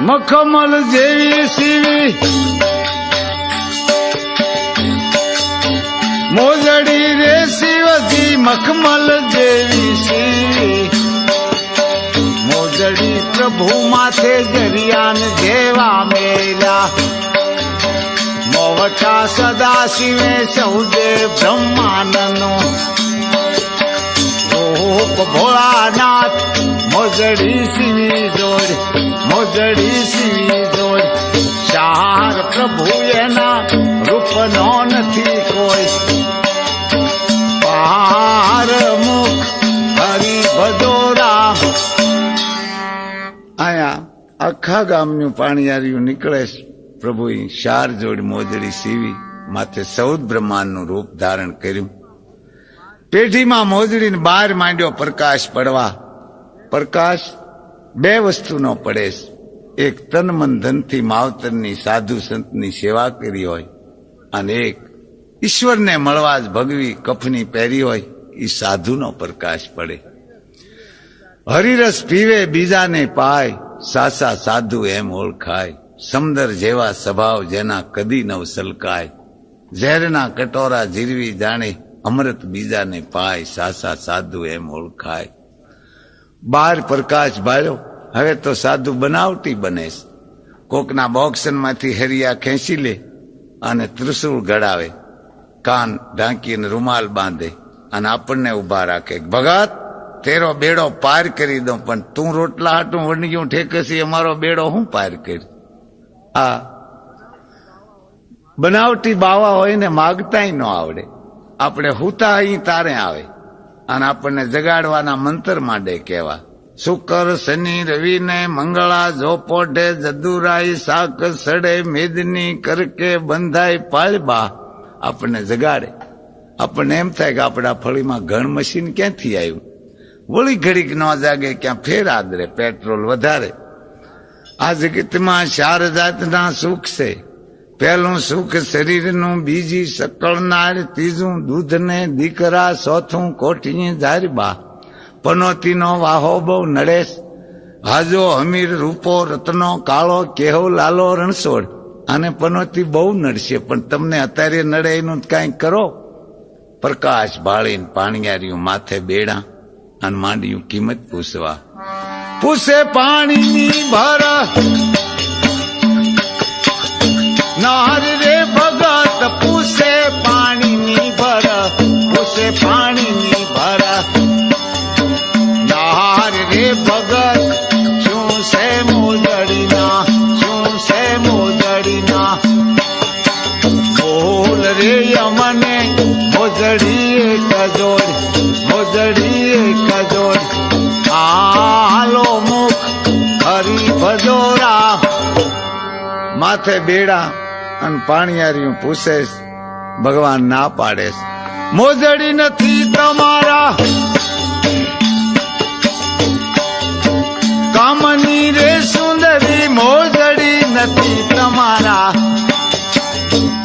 મખમલ જેવી સીવી મોજડી રે શિવજી મખમલ જેવી સીવી મોજડી પ્રભુ માથે જરિયાન જેવા મેલા મોવટા સદા શિવે સૌદે બ્રહ્માનનો ભોળાનાથ, મોજડી સીવી જોડ. મોજડી જોડ ચાર પ્રભુ એના રૂપનો નથી કોઈ. પાર મુખ હરી ભદોરા. આયા આખા ગામનું પાણીયાર્યું નીકળે પ્રભુએ શાર જોડી મોજડી સીવી, માથે સૌદ બ્રહ્માંડનું રૂપ ધારણ કર્યું. પેઢીમાં મોજડીને બહાર માંડ્યો પ્રકાશ પડવા. પ્રકાશ બે વસ્તુનો પડે. એક તન મન ધનથી માવતરની સાધુ સંતની સેવા કરી હોય અને એક ઈશ્વરને મળવા જ ભગવી કફની પહેરી હોય એ સાધુનો પ્રકાશ પડે. હરિરસ પીવે બીજાને પાય, સાસા સાધુ એમ ઓળખાય. સમદર જેવા સ્વભાવ જેના કદી નવ સલકાય. ઝેરના કટોરા જીરવી જાણે અમૃત બીજાને પાય, સાસા સાધુ એમ ઓળખાય. બાર પ્રકાશ ભાળ્યો હવે તો સાધુ બનાવટી બને છે. કોકના બોક્સનમાંથી હરિયા ખેંચી લે અને ત્રિશુળ ગળાવે. કાન ઢાંકીને રૂમાલ બાંધે અને આપણને ઊભા રાખે. ભગત, તેરો બેડો પાર કરી દઉં, પણ તું રોટલા હાટું વણગ્યું ઠેકસી અમારો બેડો હું પાર કરી? આ બનાવટી બાવા હોય ને માગતાય ન આવડે. આપણે હુતા અહીં તારે આવે. અને આપણને જગાડવાના મંતર માંડે કહેવા શુકર, શનિ, રવિને મંગળા જોપોઢે જદુરાઈ, શાક, સડે, મેદની, કરકે બંધાય પાળબા, આપણને જગાડે. આપણને એમ થાય કે આપણા ફળીમાં ઘણ મશીન ક્યાંથી આવ્યું? વળી ઘડીક ન જાગે ક્યાં ફેર આદરે, પેટ્રોલ વધારે. આ જગતમાં ચાર જાતના સુખ છે. પહેલું સુખ શરીરનું, બીજી સકળનાર ત્રીજું દૂધ ને દીકરા, ચોથું કોઠી ધારબા પનોતીનો વાહો બહુ નડેશ. હાજો હમીર રૂપો, રત્નો, કાળો, કેહો, લાલો, રણછોડ. અને પનોતી બહુ નડશે, પણ તમને અત્યારે નડે એનું કાંઈક કરો. પ્રકાશ ભાળીને પાણીયાર્યું માથે બેડા અને માંડ્યું કિંમત પૂછવા. પૂછે પાણીની ભર નાર રે ભગત પૂછે પાણીની ભર, પૂછે પાણીની ભર. નહર રે ભગત શું છે મોજડીના શું છે મોજડીના. બોલ રે અમને મોજડી એક જોડ, મોજડી એક જોડ. હાલો મુખ હરી ભજોરા. માથે બેડા અને પાણીયારીયું પૂછે ભગવાન ના પાડે મોજડી નથી તમારા. કામની રે સુંદરી, મોજડી નથી તમારા.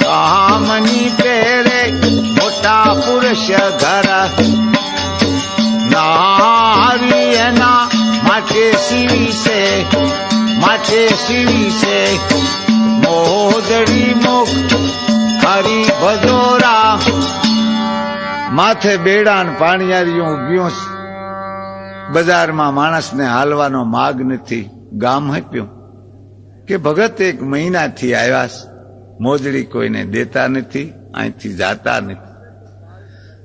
કામની પેરે મોટા પુરુષ ઘર. નારી એના માટે સીવી છે, માટે સીવી છે. માથે બેડા ને પાણીયારીયું ઉભ્યું છે. બજારમાં માણસને હાલવાનો માગ નથી. ગામ હપ્યું કે ભગત એક મહિનાથી આવ્યા મોજડી કોઈને દેતા નથી, અહીંથી જાતા નથી.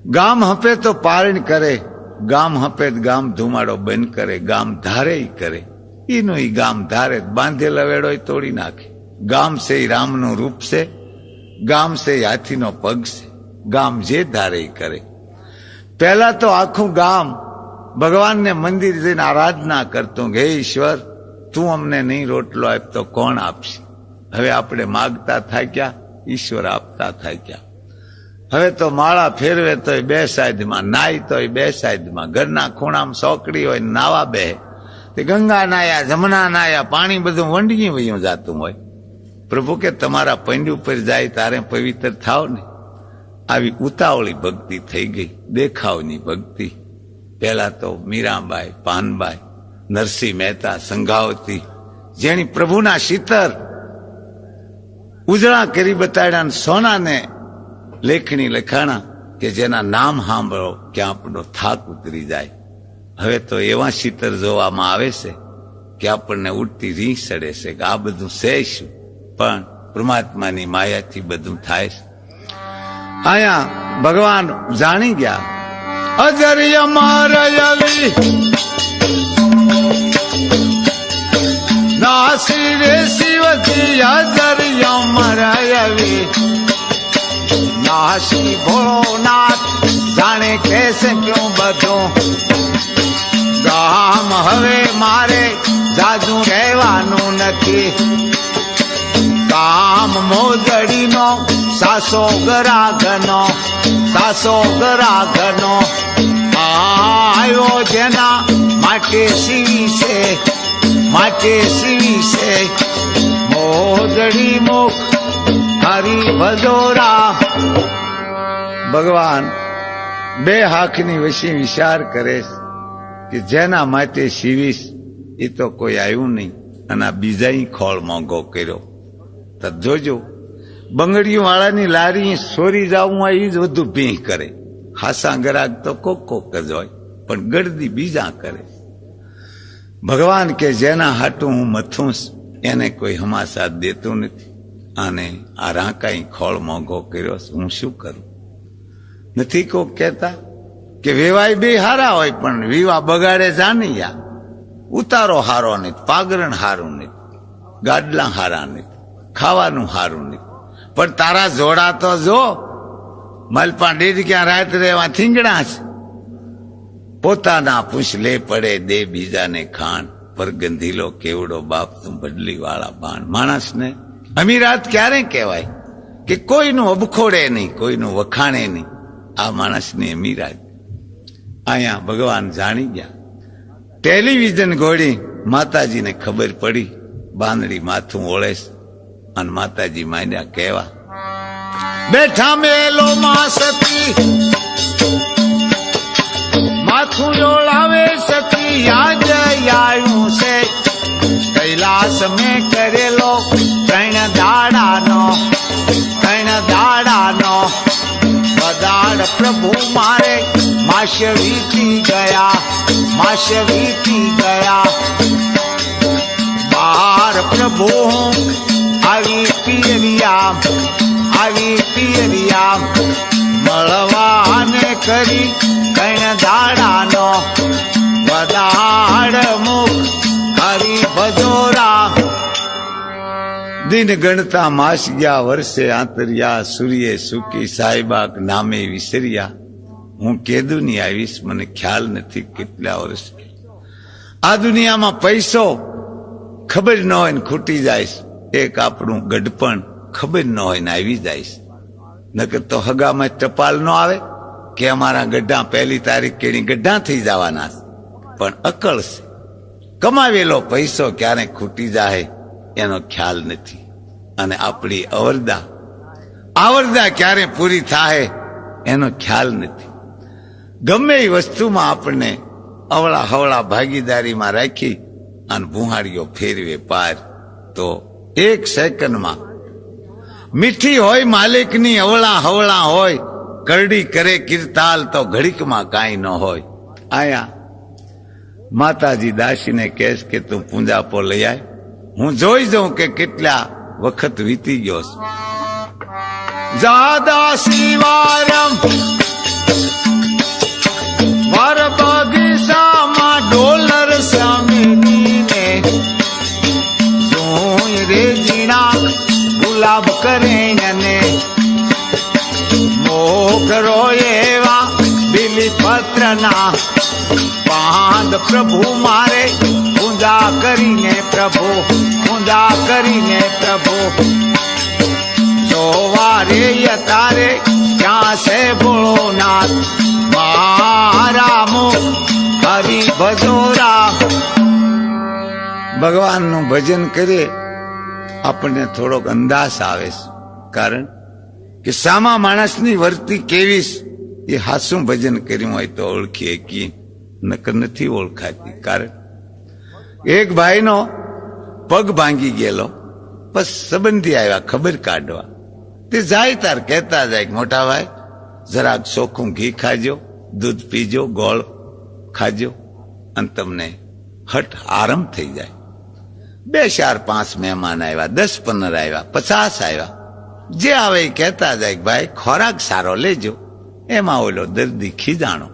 ગામ હપે તો પારણ કરે. ગામ હપે ગામ ધુમાડો બંધ કરે. ગામ ધારે કરે. એનું ઈ ગામ ધારે. બાંધેલા વેડો તોડી નાખે. ગામ છે રામનું રૂપ છે. ગામ છે હાથીનો પગ છે. ગામ જે ધારે કરે. પહેલા તો આખું ગામ ભગવાનને મંદિર જઈને આરાધના કરતું હે ઈશ્વર, તું અમને નહીં રોટલો આપતો કોણ આપશે? હવે આપણે માગતા થાક્યા ઈશ્વર આપતા થાક્યા હવે તો માળા ફેરવે તોય બે સાઈડમાં, નાય તોય બે સાઈડમાં. ઘરના ખૂણામાં સોકડી હોય નાવા બે તે ગંગા નાયા જમના નાયા, પાણી બધું વંડગી વયું જાતું હોય. પ્રભુ કે, તમારા પંડ ઉપર જાય તારે પવિત્ર થાવ ને. આવી ઉતાવળી ભક્તિ થઈ ગઈ, દેખાવની ભક્તિ. પહેલા તો મીરાબાઈ, પાનબાઈ, નરસિંહ મહેતા, સંઘાવતી જેણી પ્રભુના શીતર ઉજળા કરી બતાડ્યા સોનાને લેખણી લખાણા કે જેના નામ સાંભળો કે આપણો થાક ઉતરી જાય. હવે તો એવા શીતર જોવામાં આવે છે કે આપણને ઉડતી રીંહ સડે છે કે આ બધું છે શું? પણ પરમાત્માની માયાથી બધું થાય છે. અહીંયા ભગવાન જાણી ગયા. અજર્ય મારયવી નાસી રે શિવજી અજર્ય મરયવી નાસી ભોળોનાથ જાણે કેસે ક્યું બધું. ગામ હવે મારે જાજુ રહેવાનું નથી. કામ મોજડીનો સાસો ગરાગનો સાસો ગરાગનો આવ્યો જેના માટે સીવી છે માટે સીવી છે મોજડી મુખ, હરી ભજોરા ભગવાન બે હાથની વિશે વિચાર કરે કે જેના માટે સીવીશ એ તો કોઈ આવ્યું નહીં. અને બીજા ખોળ મોંઘો કર્યો. તો જોજો બંગડીઓ વાળાની લારી સોરી જાવું હોય એ જ વધુ ભીહ કરે. હાસા ગરાગ તો કોક કોક જ હોય, પણ ગળદી બીજા કરે. ભગવાન કે જેના હાટું હું મથું એને કોઈ હમાસા દેતું નથી. અને આ રાંકાઈ ખોળ મોંઘો કર્યો હું શું કરું? નથી કોક કહેતા કે વેવાય બે હારા હોય, પણ વિવા બગાડે જાનૈયા. ઉતારો હારો નહીં પાગરણ હારું નહીં ગાડલા હારા નહીં ખાવાનું હારું નહીં પણ તારા જોડા તો જો મલપા ડેડ ક્યાં રાત રેવા થીંગડા છે? પોતાના પૂછ લે પડે દે બીજાને ખાણ. પર ગંધીલો કેવડો બાપ તું બદલી વાળા બાણ. માણસને અમીરાત ક્યારે કહેવાય કે કોઈનું અબખોડે નહીં, કોઈનું વખાણે નહીં. આ માણસની અમીરાત. અહીંયા ભગવાન જાણી ગયા. ટેલિવિઝન ગોળી માતાજીને ખબર પડી બાંધડી માથું ઓળે છે. અને માતાજી માંડ્યા કેવા બેઠા મેલો માં સતી માથું જોડાવે સતી, યાદ આવ્યું છે. કૈલાસ મેં કરેલો, ત્રણ દાડાનો ત્રણ દાડાનો. પદાડ પ્રભુ મારે માસ્ય વીતી ગયા માસ્ય વીતી ગયા. બાર પ્રભુ આવી પિયરિયા આવી પિયરિયા મળવાને કરી કણ દાડાનો વદાડ મુખ હરી ભજોરા. દિન ગણતા માસ ગયા વર્ષે આંતરિયા, સૂર્ય સુકી સાહેબાક નામે વિસર્યા. હું કે દુનિયા આવીશ, મને ખ્યાલ નથી કેટલા વર્ષ આ દુનિયામાં પૈસો ખબર ન હોય ને ખૂટી જાય એક આપણું ગઢપણ ખબર ન હોય ને આવી જાય નકર તો હગામાં ટપાલ ન આવે કે અમારા ગઢા પહેલી તારીખ કેણી ગઢા થઈ જવાના પણ અકળ છે. કમાવેલો પૈસો ક્યારે ખૂટી જાય, એનો ખ્યાલ નથી. અને આપણી અવરદા, આવરદા ક્યારે પૂરી થાય, એનો ખ્યાલ નથી. ગમે એ વસ્તુમાં આપણને અવળા હવળા ભાગીદારીમાં રાખી અને ભૂહાડીઓ ફેરવે પાર, તો એક સેકન્ડમાં. મીઠી હોય, માલિકની અવળા હવળા હોય, કરડી કરે કીર્તાલ તો ઘડીકમાં કાંઈ ન હોય. આયા. માતાજી દાસીને કહેશ કે તું પૂંજાપો લઈ આય. હું જોઈ જાઉં કે કેટલા વખત વીતી ગયો છે. જાદા શિવારમ ગુલાબ કરે અને મોગરો એવા બિલી પત્રના પાંદ પ્રભુ મારે ઊંધા કરીને પ્રભુ, ઊંધા કરીને પ્રભુ. સોવારે યતારે ક્યાં છે ભોળોનાથ? મારા મુખ હરી ભજોરા ભગવાનનું ભજન કરીએ. આપણને થોડોક અંદાજ આવે છે. કારણ કે સામા માણસની વર્તી કેવી એ હાસું ભજન કર્યું હોય તો ઓળખીએ કે નકર નથી ઓળખાતી. કારણ એક ભાઈનો પગ ભાંગી ગયેલો. બસ સંબંધી આવ્યા, ખબર કાઢવા. તે જાય તાર, કહેતા જાય મોટા ભાઈ, જરાક ચોખ્ખું ઘી ખાજો, દૂધ પીજો, ગોળ ખાજો, અને તમને હટ આરામ થઈ જાય. બે ચાર પાંચ મહેમાન આવ્યા, દસ પંદર આવ્યા, પચાસ આવ્યા. જે આવે એ કહેતા જાય કે ભાઈ, ખોરાક સારો લેજો. એમાં ઓલો દર્દી ખીજાણો,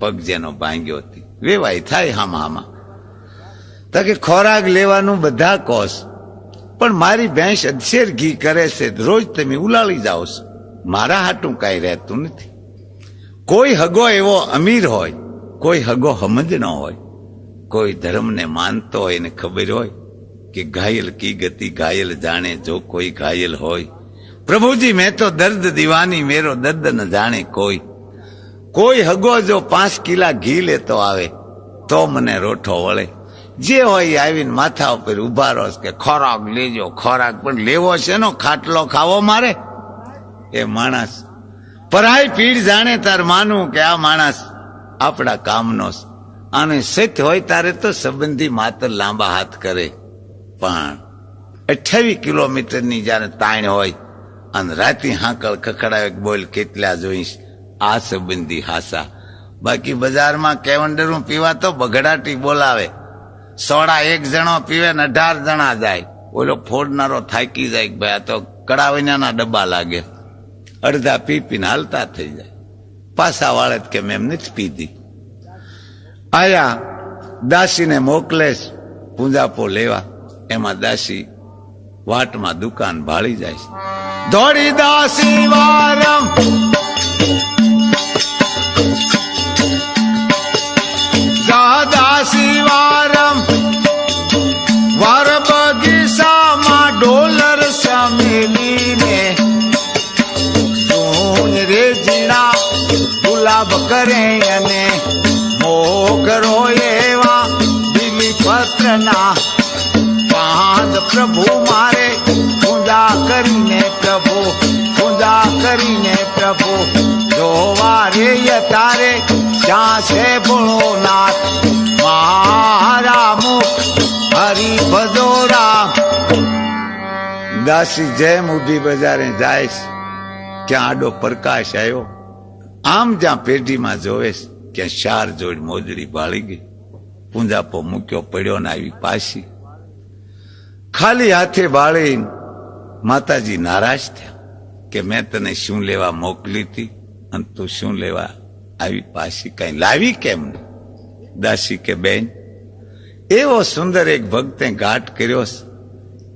પગ જેનો ભાંગ્યો હતી વેવાય થાય હામા હામા તો કે ખોરાક લેવાનું બધા કોસ. પણ મારી ભેંસ અધશેર ઘી કરે છે, રોજ તમે ઉલાળી જાઓ છો. મારા હાટું કાંઈ રહેતું નથી. કોઈ હગો એવો અમીર હોય, કોઈ હગો હમજ ન હોય, કોઈ ધર્મને માનતો હોય ને ખબર હોય કે ઘાયલ કી ગતિ ઘાયલ જાણે જો કોઈ ઘાયલ હોય. પ્રભુજી, મેં તો દર્દ દીવાની, મેરો દર્દ ન જાણે કોઈ. કોઈ હગો જો પાંચ કિલા ઘી લેતો આવે, તો મને રોઠો વળે. જે હોય આવીને માથા ઉપર ઊભા રહો, કે ખોરાક લેજો, ખોરાક પણ લેવો છે નો ખાટલો ખાવો મારે? એ માણસ. પરાય પીડ જાણે તાર માનું કે આ માણસ આપણા કામનો આને સત્ય હોય તારે તો સંબંધી માત્ર લાંબા હાથ કરે. પણ અઠ્યાવીસ કિલોમીટરની જ્યારે તાણ હોય અને રાતી હાંકળ ખખડાવે બોલ કેટલા જોઈશ, આ સંબંધી હાસા. બાકી બજારમાં કેવંડરું પીવા તો બગડાટી બોલાવે. સોડા એક જણો પીવે ને અઢાર જણા જાય. ઓલો ફોડનારો થાકી જાય ભાઈ આ તો કડાવીના ડબ્બા લાગે. અડધા પી પીને હાલતા થઈ જાય. પાછા વાળે જ કે મેં એમ નથી પીધી. આયા દાસીને મોકલેશ, પૂંજાપો લેવા. એમાં દાસી વાટમાં દુકાન ભાળી જાય છે. દોડી દાસી વારમ છે ભોળોનાથ મારા મુખ હરી ભજોરા દાસી, જેમ ઊભી બજારે જાય ક્યાં આડો પ્રકાશ આવ્યો આમ જ્યાં પેઢીમાં જોવે ક્યાં ચાર જોડ મોજડી બાળી ગઈ. પૂંજાપો મૂક્યો, પડ્યો ને આવી પાછી. ખાલી હાથે બાળી માતાજી નારાજ થયા કે મેં તને શું લેવા મોકલી હતી અને તું શું લેવા આવી પાછી કઈ લાવી કેમ? દાસી કે, બેન, એવો સુંદર એક ભક્તે ઘાટ કર્યો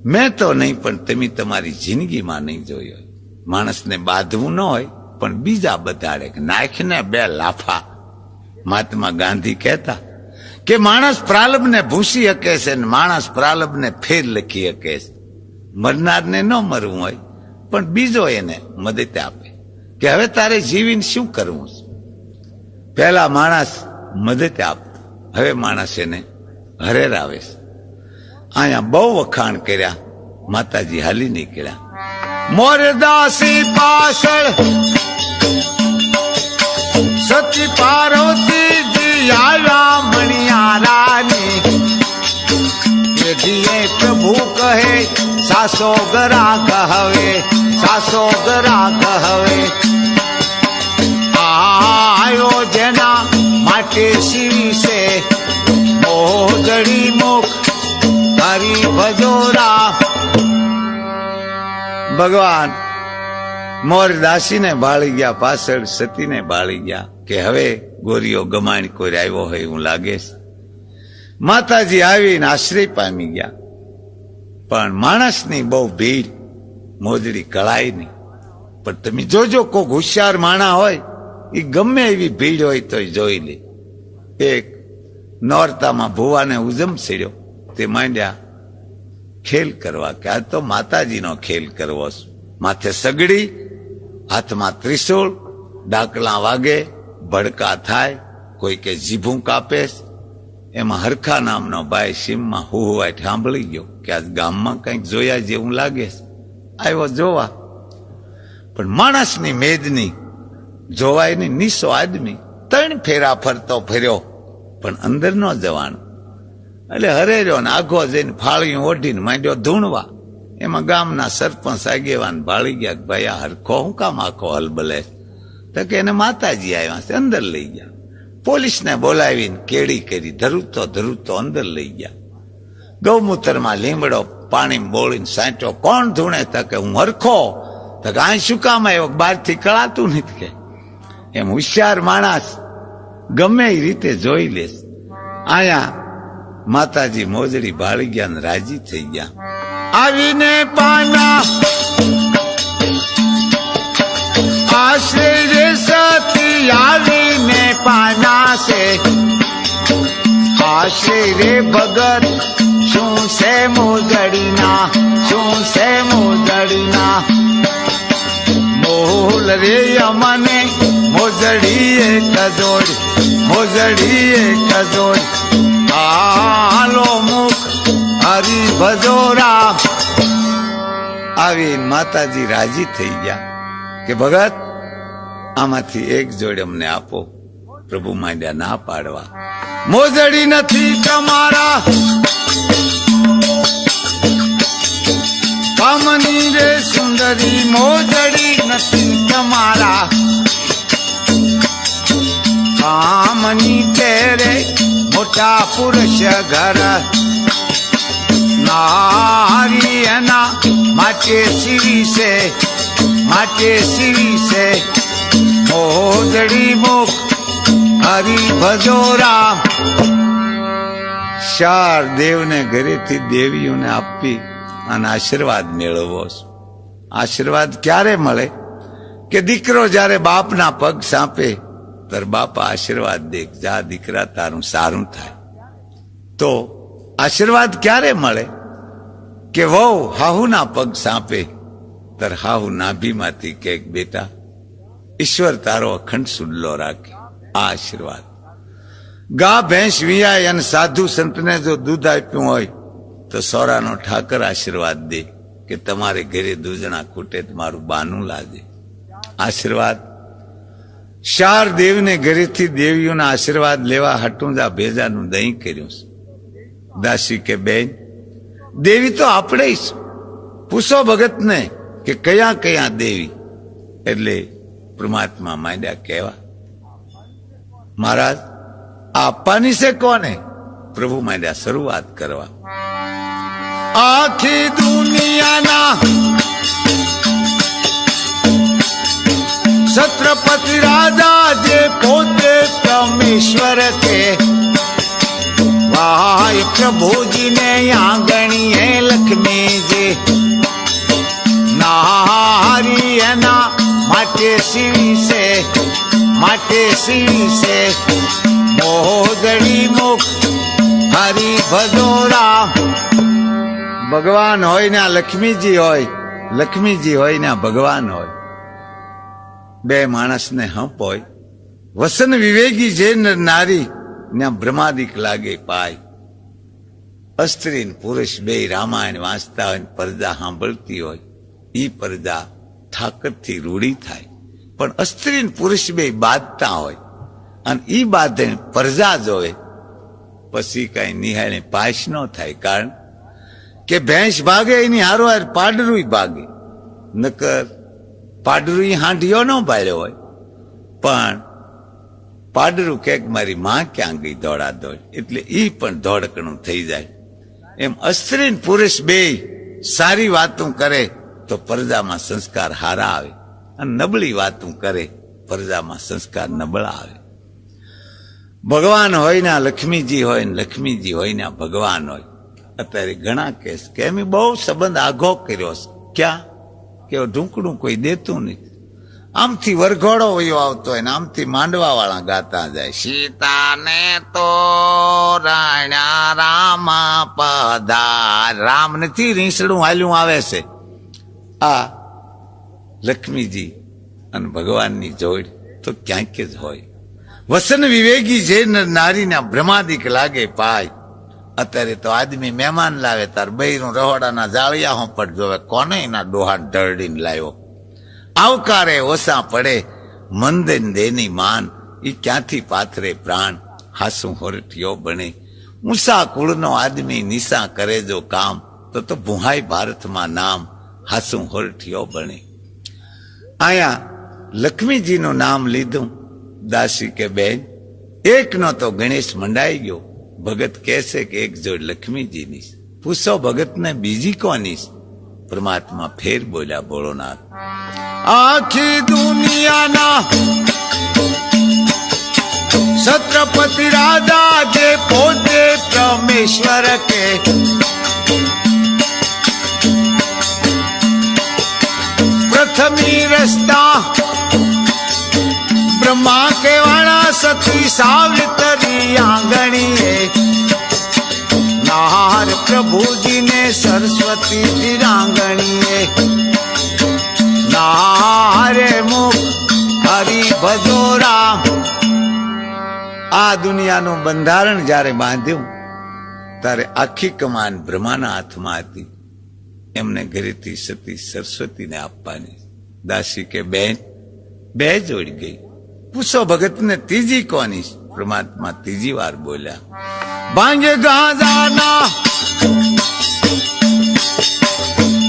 મેં તો નહીં, પણ તમે તમારી જિંદગીમાં નહીં જોયો માણસને બાંધવું ન હોય, પણ બીજા બધાડે નાખને બે લાફા. મહાત્મા ગાંધી કહેતા કે, માણસ પ્રાલબને ભૂસી શકે છે ને માણસ પ્રાલબને ફેર લખી શકે છે. મરનારને ન મરવું હોય, પણ બીજો એને મદદ આપે. કે હવે તારે જીવીને શું કરવું છે? પહેલા માણસ મદદ આપ, હવે માણસ એને હરેર આવે અહીંયા બહુ વખાણ કર્યા, માતાજી હાલી નીકળ્યા મોરદાસી પાછળ સતી પાર્વતી આવ્યા મણિયારાની પેઢીએ પ્રભુ કહે, સાસો ગરા કહવે સાસો ગરા કહવે જેના માટે શિવી છે. મોજડી મુખ ભજોરા. ભગવાન, મોર દાસીને ભાળી ગયા, પાછળ સતીને ભાળી ગયા કે હવે ગોરીઓ ગમાણ કોઈ આવ્યો હોય એવું લાગે માતાજી આવીને આશ્રય પામી ગયા. પણ માણસની બહુ ભીડ, મોજડી કળાય નહીં પણ તમે જોજો કોક હોશિયાર માણા હોય એ ગમે એવી ભીડ હોય તો જોઈ લે. એક નોરતામાં ભુવાને ઉજમ છેડ્યો તે માંડ્યા, ખેલ કરવા, કે આ તો માતાજીનો ખેલ કરવો માથે સગડી, હાથમાં ત્રિશૂળ, ડાકલા વાગે, ભડકા થાય, કોઈ કે જીભું કાપે એમાં હરખા નામનો ભાઈ સીમમાં હુવાટ સાંભળી ગયો કે આજ ગામમાં કંઈક જોયા જેવું લાગે આવ્યો જોવા. પણ માણસની મેદની જોવાય નહીં, નીસો આદમી. ત્રણ ફેરા ફરતો ફેર્યો, પણ અંદર ન જવાનું એટલે હરેર્યો ને આઘો જઈને ફાળીયું ઓઢીને માંડ્યો ધૂણવા. એમાં ગામના સરપંચ આગેવાન ભાળી ગયા ભાઈ, આ હરખો હું કામ આખો હલબલે તો કે એને માતાજી આવ્યા છે, અંદર લઈ ગયા. પોલીસને બોલાવીને કેડી કરી, ધરુતો ધરુતો અંદર લઈ ગયા. ગૌમૂત્રમાં લીમડો પાણી બોળીને સાંચો કોણ ધૂણે? તકે હું હરખો. તો કે આ શું કામ આવ્યો બહારથી કળાતું નથી કે. એમ હોશિયાર માણસ ગમે એ રીતે જોઈ લેસ આયા માતાજી મોજડી ભાળી ગયા ને રાજી થઈ ગયા. આવીને પાના આશ્રય સતી આવીને પાના છે. આશ્રય ભગત, શું છે મોજડીના, શું છે મોજડીના? બોલ રે અમને મોજડી એક મોજડીએ કજોડી. હાલો મુખ હરી ભજોરા આવી માતાજી રાજી થઈ ગયા કે ભગત, આમાંથી એક જોડે અમને આપો. પ્રભુ માંડ્યા ના પાડવા. મોજડી નથી તમારા. કામની રે સુંદરી, મોજડી નથી તમારા. કામની તેરે મોટા પુરુષ ઘર. નારી એના માટે સીવી છે માટે સીવી છે મોજડી મુખ હરી ભજોરા ચાર દેવને ઘરેથી દેવીઓને આપી અને આશીર્વાદ મેળવવો આશીર્વાદ ક્યારે મળે? કે દીકરો જ્યારે બાપના પગ સાંપે ત્યારે બાપા આશીર્વાદ દે જા દીકરા, તારું સારું થાય. તો આશીર્વાદ ક્યારે મળે? કે વહુ હાહુના પગ સાંપે, તર હાહુ નાભીમાંથી કે બેટા, ઈશ્વર તારો અખંડ સુડલો રાખે. આ આશીર્વાદ. ગા ભેંસ વિયાય અને સાધુ સંતને જો દૂધ આપ્યું હોય, તો સોરાનો ઠાકર આશીર્વાદ દે, કે તમારે ઘરે દૂધણા ખૂટે મારું બાનું લાગે આશીર્વાદ ચાર દેવને ઘરેથી દેવીઓના આશીર્વાદ લેવા હટુંદા ભેજાનું દહીં કર્યું છે. દાસી કે, બેન, દેવી તો આપણે જ. પૂછો ભગતને કે કયા કયા દેવી. એટલે પરમાત્મા માંડ્યા કહેવા, મહારાજ આપવાની છે કોને? પ્રભુ માંડ્યા, શરૂઆત કરવા. આખી દુનિયાના છત્રપતિ રાજા જે પોતે પરમેશ્વર કે આંગણી પ્રભુજીને આંગણીએ લક્ષ્મીજી. નારી એના માટે સિંહ છે માટે સિંહ છે મોહદડી મુખ હરી ભદોરા ભગવાન હોય ને લક્ષ્મીજી હોય લક્ષ્મીજી હોય ને ભગવાન હોય. બે માણસને હંપ હોય. વસન વિવેકી જે નારી ને બ્રહ્માદિક લાગે પાય. અસ્ત્રી પુરુષ બે રામાયણ વાંચતા હોય પરદા સાંભળતી હોય એ પરદા થાકતથી રૂડી થાય. પણ અસ્ત્રી પુરુષ બે બાંધતા હોય, અને એ બાંધે પરજા જોવે, પછી કઈ નિહાળે પાશ ન થાય. કારણ કે ભેંસ ભાગે, એની હારો હાર પાડરું ભાગે. નકર પાડરું હાંઢિયો ન પાડ્યો હોય. પણ પાડરું કે મારી માં ક્યાં ગઈ દોડા દોડ. એટલે એ પણ દોડકણું થઈ જાય. એમ અસ્ત્રીન પુરુષ બે સારી વાતું કરે તો પરજામાં સંસ્કાર હારા આવે. અને નબળી વાતું કરે, પરજામાં સંસ્કાર નબળા આવે. ભગવાન હોય ને લક્ષ્મીજી હોય ને લક્ષ્મીજી હોય ને ભગવાન હોય. અત્યારે ઘણા કેસ કે એમ બહુ સંબંધ આઘો કર્યો ક્યાં? કે ઢૂંકડું કોઈ દેતું નહીં. આમથી વરઘોડો વયો આવતો હોય ને આમથી માંડવા વાળા ગાતા જાય. સીતાને તો રાણા રામા પધાર. રામ નથી રીંસડું હાલ્યું આવે છે. આ લક્ષ્મીજી અને ભગવાનની જોડ તો ક્યાંક જ હોય. વસન વિવેકી જે નારીના ભ્રમાદિક લાગે પાય અત્યારે તો આદમી મહેમાન લાવે, તાર બૈરું રહોડાના જાળિયા હોપટ જોવે કોને એના ડોહા ઢળડીને લાવ્યો? આવકારે ઓસા પડે મંદન દેની માન એ ક્યાંથી પાથરે પ્રાણ? હાસું હોરઠિયો બને. ઊંસા કુળનો આદમી નિશા કરે જો કામ, તો તો ભુહાઈ ભારતમાં નામ, હાસું હોરઠિયો બને. આયા લક્ષ્મીજીનું નામ લીધું, દાસી કે બેન. એકનો તો ગણેશ મંડાઈ ગયો. ભગત કહેશે કે એક જોડ લક્ષ્મીજીની છે. પૂછો ભગતને બીજી કોની છે? પરમાત્મા ફેર બોલ્યા ભોળોનાથ આખી દુનિયાના છત્રપતિ રાજા જે પોતે પરમેશ્વર કે પ્રથમી રસ્તા બ્રહ્મા કેવાણા સતી સાવિત્રી આ દુનિયાનું બંધારણ જ્યારે બાંધ્યું, ત્યારે આખી કમાન બ્રહ્માના હાથમાં હતી. એમને ઘરેથી સતી સરસ્વતીને આપવાની. દાસી કે, બેન, બે જોડી ગઈ. પૂછો ભગતને ત્રીજી કોની? પરમાત્મા ત્રીજી વાર બોલ્યા, ભાંગે ગાંજાના,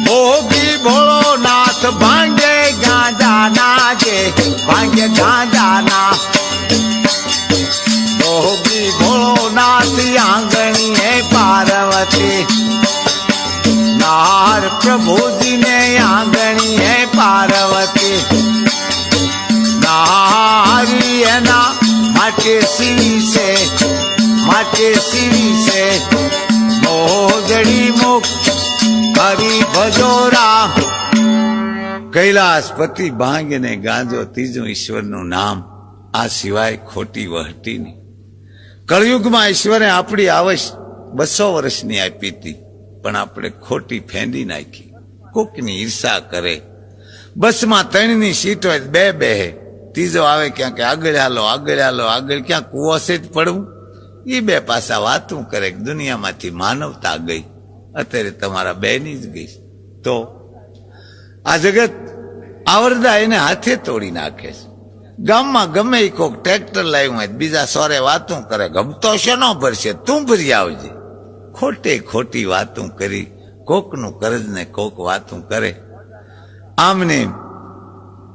ભોગી ભોળોનાથ ભાંગે ગાંજાના જે ભાંગે ગાંજાના. ભોગી ભોળોનાથ આંગણીએ પાર્વતી. નાર પ્રભુજીને આંગણીએ પાર્વતી. નારી એના માટે સીવી છે માટે સીવી છે મોગડી મુખ હરી ભજોરા રામ. ભાંગ ને ગાંજો, ત્રીજું ઈશ્વરનું નામ, આ સિવાય ખોટી વહટી નહીં કળયુગમાં ઈશ્વરે આપણી આવશ બસો વર્ષની આપી હતી, પણ આપણે ખોટી ફેંદી નાખી. કોકની ઈર્ષા કરે. બસમાં ત્રણની સીટ હોય બે બે ત્રીજો આવે ક્યાંક આગળ હાલો આગળ હાલો, આગળ ક્યાં કુવો છે જ પડવું? એ બે પાસા વાતું કરે, દુનિયામાંથી માનવતા ગઈ. અત્યારે તમારા બેની જ ગઈ. તો આ જગત આવરદા એને હાથે તોડી નાખે છે. ગામમાં ગમે એ કોક ટ્રેક્ટર લાવ્યું હોય, બીજા સોરે વાતું કરે, ગમતો શેનો ભરશે? તું ભરી આવજે. ખોટે ખોટી વાતું કરી, કોકનું કરજ ને કોક વાતું કરે. આમને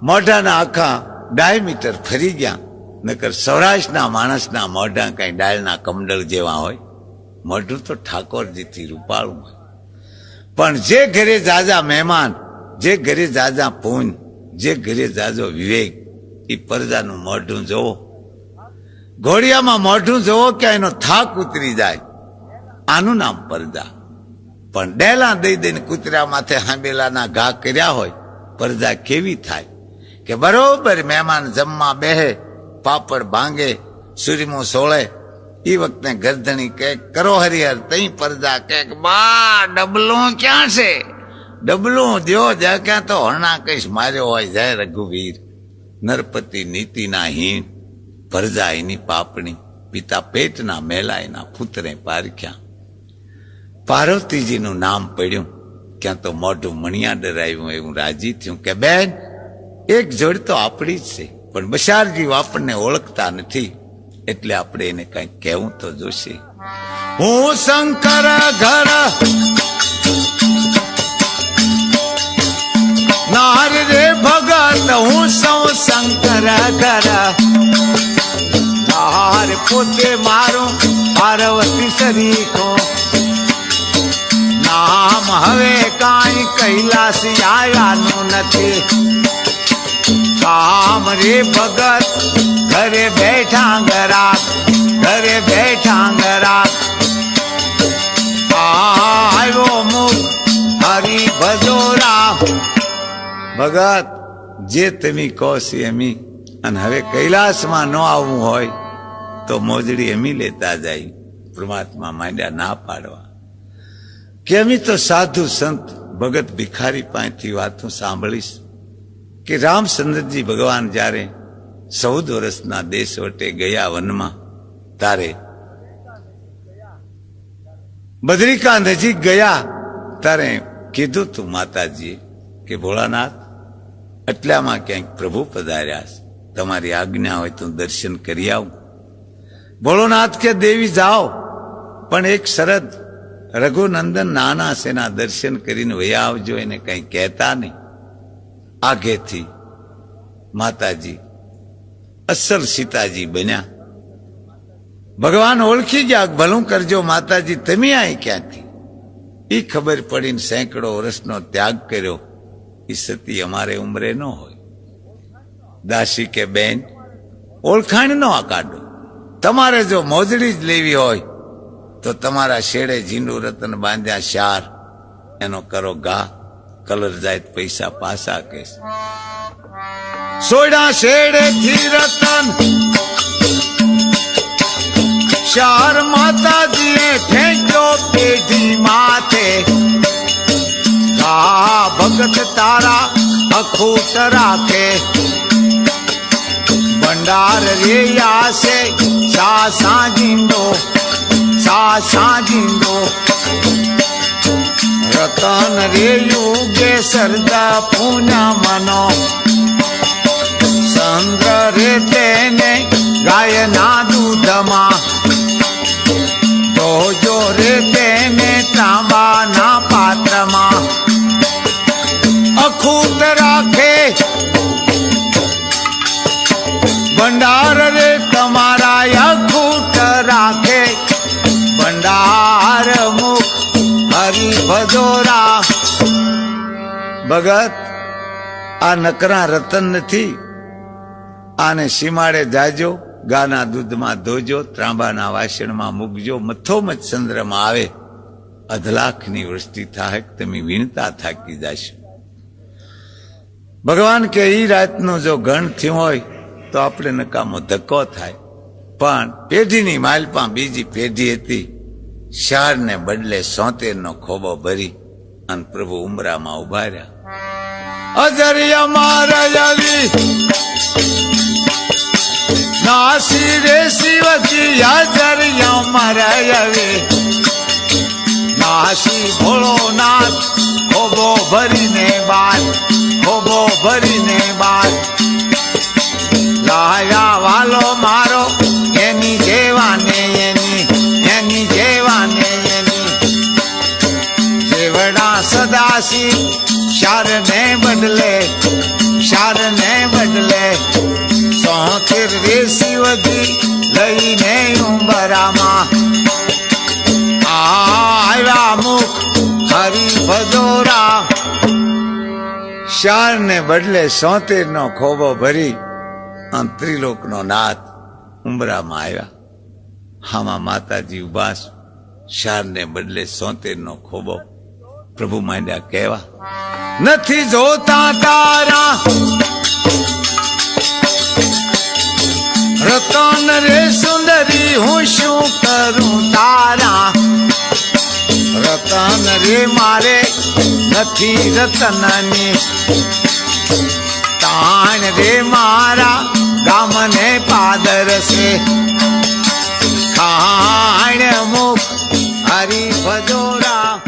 મોઢાના આખા ડાયમીટર ફરી ગયા. નકર સૌરાષ્ટ્રના માણસના મોઢા કઈ ડાળના કમડળ જેવા હોય. મોઢું તો ઠાકોરજીથી રૂપાળું હોય. પણ જે ઘરે જાજા મહેમાન, જે ઘરે જાજા પૂન, જે ઘરે જાજો વિવેક એ પરજાનું મોઢું જોવો. ઘોડિયામાં મોઢું જોવો કે એનો થાક ઉતરી જાય. આનું નામ પરજા પણ ડેલા દઈ દઈને કૂતરા માથે હાંબેલાના ઘા કર્યા હોય પરજા કેવી થાય? કે બરોબર મહેમાન જમવા બેહે, પાપડ ભાંગે સૂર્યમું સોળે એ વખતે ગરધણી કે કરો હરિહર, તઈ પરજા કે બા, ડબલું ક્યાં છે? ડબલું દ્યો, જ્યાં ક્યાં તો હરણા કઈશ માર્યો હોય જય રઘુવીર. નરપતિ નીતિના હીણ ભરજા એની પાપણી, પિતા પેટના મેલા એના પુત્રે પારખ્યા. પાર્વતીજીનું નામ પડ્યું, ક્યાં તો મોઢું મણિયા ડરાવ્યું એવું રાજી થયું કે, બેન, એક જોડ તો આપણી જ છે, પણ બશારજી આપણને ઓળખતા નથી, એટલે આપણે એને કઈ કહેવું તો જોશે. હું શંકર ઘર નાર ભગત હું સૌ શંકર નાર પોતે મારું પાર્વતી શરીખો. નામ હવે કાંઈ કૈલાસી આવ્યાનું નથી. કામ રે ભગત, ઘરે બેઠા ગરા ઘરે બેઠા ગરા આવ્યો મુખ હરી ભજો ભગત જે તમે કહો છો એમી. અને હવે કૈલાસમાં ન આવવું હોય, તો મોજડી એમી લેતા જાય. પરમાત્મા માંડ્યા ના પાડવા. કેમી તો સાધુ સંત, ભગત ભિખારી પાસેથી વાતો સાંભળીશ. કે રામચંદ્રજી ભગવાન જ્યારે ચૌદ વર્ષના દેશ વટે ગયા વનમાં તારે બદ્રિકા નજીક ગયા તારે કીધું તું માતાજીએ કે ભોળાનાથ એટલામાં ક્યાંક પ્રભુ પધાર્યા છે. તમારી આજ્ઞા હોય તો દર્શન કરી આવું. ભોળોનાથ કે દેવી જાઓ. પણ એક શરદ રઘુનંદન નાના સેના દર્શન કરીને વયા આવજો એને કંઈ કહેતા નહીં. આગેથી માતાજી અસલ સીતાજી બન્યા. ભગવાન ઓળખી ગયા ભલું કરજો માતાજી, તમે આય ક્યાંથી? એ ખબર પડીને સેંકડો વર્ષનો ત્યાગ કર્યો. એ અમારે ઉંમરે ન હોય દાસી કે બેન ઓળખાણ નો આ કાઢો તમારે જો મોજડી જ લેવી હોય તો તમારા શેડે ઝીંડું રતન બાંધ્યા શાર એનો કરો ગા કલર જાય પૈસા પાસા કે સોડા શેડે થી રતન શાર માતાજીએ ફેંક્યો પેઢી માથે આ ભગત તારા અખૂટ રાખે. ભંડાર રે આશે સા સાંજિંદો સા સાંજિંદો રતન રે યુગે સરદા પૂના મનો. ચંદ્ર રે તેને ગાયના દૂધમાં. ભજોરા. ભગત, આ નકરા રતન નથી. આને સીમાડે જાજો, ગાના દૂધમાં ધોજો, ત્રાંબાના વાસણમાં મૂકજો, મથોમથ ચંદ્રમાં આવે. અધલાખની વૃષ્ટિ થાય તમે વીણતા થાકી જશો. ભગવાન કે એ રાતનું જો ગણ થયું હોય, તો આપણે નકામો ધક્કો થાય. પણ પેઢીની માલપા બીજી પેઢી હતી. શારને બદલે સોતેરનો ખોબો ભરી અને પ્રભુ ઉમરામાં ઊભા રહ્યા. અજરિયા મારા નાસી રે શિવજી, અજરિયા મારા આવી. નાસી ભોળોનાથ, ખોબો ભરીને બાર, ખોબો ભરીને બાર. લાયા વાલો મારો સદાશી શારને બદલે શારને બદલે સોતેર રે શિવજી લઈને ઉંબરામાં. આવ્યા મુખ હરિ ભજોરા શારને બદલે સોતેર નો ખોબો ભરી ત્રિલોક નો નાથ ઉંબરામાં આવ્યા હામાં માતાજી ઉભાસ શારને બદલે સોતેર નો ખોબો પ્રભુ માંડ્યા કહેવા. નથી જોતા તારા. રતન રે સુંદરી, હું શું કરું તારા? રતન રે મારે નથી રતનની. તાણ રે મારા ગામને પાદર છે. ખાણ મુખ હરી ભજોરા